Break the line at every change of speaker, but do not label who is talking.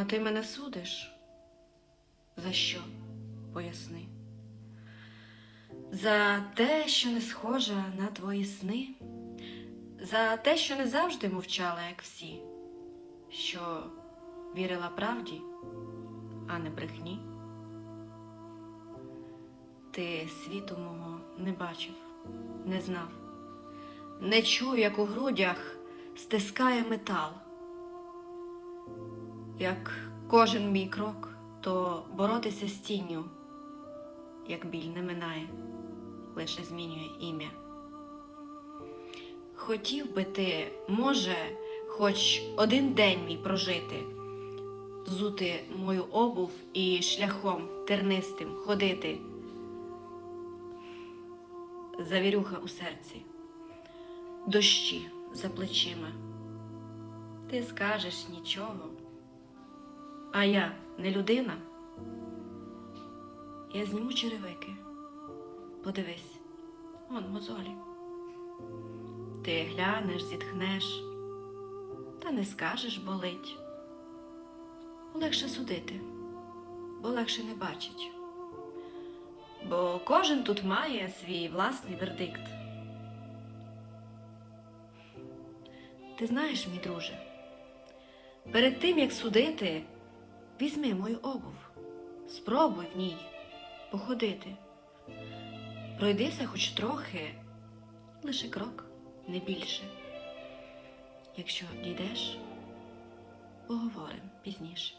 А ти мене судиш? За що? Поясни. За те, що не схожа на твої сни, за те, що не завжди мовчала, як всі, що вірила правді, а не брехні. Ти світу мого не бачив, не знав, не чув, як у грудях стискає метал. Як кожен мій крок, то боротися з тінню, як біль не минає, лише змінює ім'я. Хотів би ти, може, хоч один день мій прожити, зути мою обув і шляхом тернистим ходити. Завірюха у серці, дощі за плечима. Ти скажеш нічого. А я не людина. Я зніму черевики. Подивись, он мозолі. Ти глянеш, зітхнеш, та не скажеш болить. Легше судити, бо легше не бачить. Бо кожен тут має свій власний вердикт. Ти знаєш, мій друже, перед тим як судити, візьми мою обув, спробуй в ній походити. Пройдися хоч трохи, лише крок, не більше. Якщо дійдеш, поговоримо пізніше.